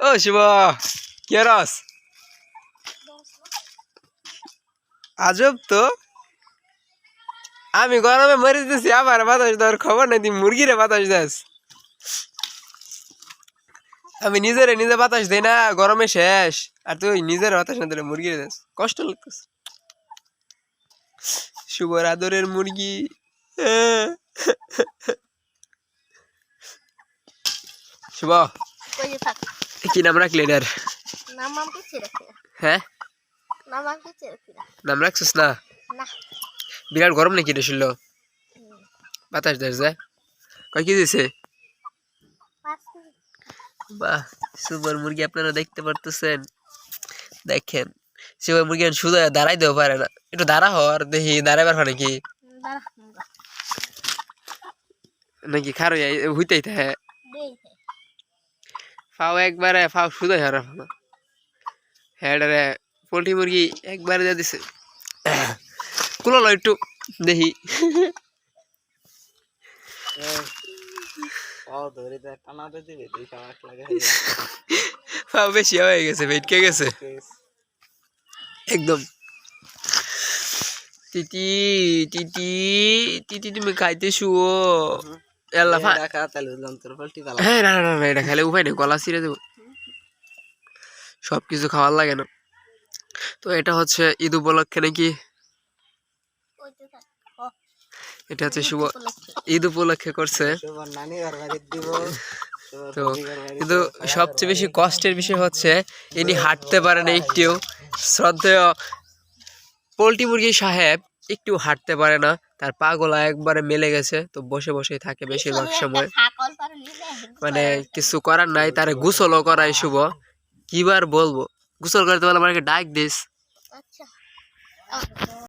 ও শিব কে রস আজব তো আমি গরমে মরে দিতেছি আবার বাতাস দেওয়ার খবর নাই, তুই মুরগিরে বাতাস দাস। আমি নিজেরে নিজে বাতাস দেই না, গরমে শেষ। আর তুই নিজের বাতাস না দিলে মুরগিরে দাস। কষ্ট লাগতেছে। শুভর আদরের মুরগি। শুভ। কি নাম রাখলি এটার? নাম মাম কিছু রাখি হ্যাঁ? নাম কিছু রাখি নাম রাখছিস না? বিরাট গরম নাকি রে শুনলো? বাতাস দেশ যায়। কয় কি দিছে বাহ সুপার মুরগি আপনারা দেখতে পারতেছেন। দেখেন সুপার মুরগি শুধু দাঁড়াই দেওয়া পারে না। একটু দাঁড়া হওয়ার দেখি দাঁড়াইবার হয় নাকি? নাকি খারো হইতেই থাকে দেই হে ফাও একবারে ফাও শুধু হারা হ্যাঁ রে পোলট্রি মুরগি একবারে যা দিছে। কুলো একটু দেখি। বেশি হয়ে গেছে ভেটকে গেছে? একদম। তিতি তিতি তিতি তুমি খাইতে শুও ফা হ্যাঁ না না না, না এটা খেলে উপায় নেই গলা ছিঁড়ে দেবো। সব কিছু খাওয়ার লাগে না। তো এটা হচ্ছে ঈদ উপলক্ষে নাকি? এটা হচ্ছে শুভ ঈদ উপলক্ষে করছে। তো কিন্তু সবচেয়ে বেশি কষ্টের বিষয় হচ্ছে ইনি হাঁটতে পারেন একটিও। শ্রদ্ধেয় পোলট্রি মুরগি সাহেব একটু হাঁটতে পারে না। তার পা গোলা একবারে মেলে গেছে। তো বসে বসেই থাকে বেশিরভাগ সময় মানে কিছু করার নাই তার গোসলও করাই শুভ। কিবার বলব? গোসল করতে বলে আমাকে ডাক দিস। আচ্ছা।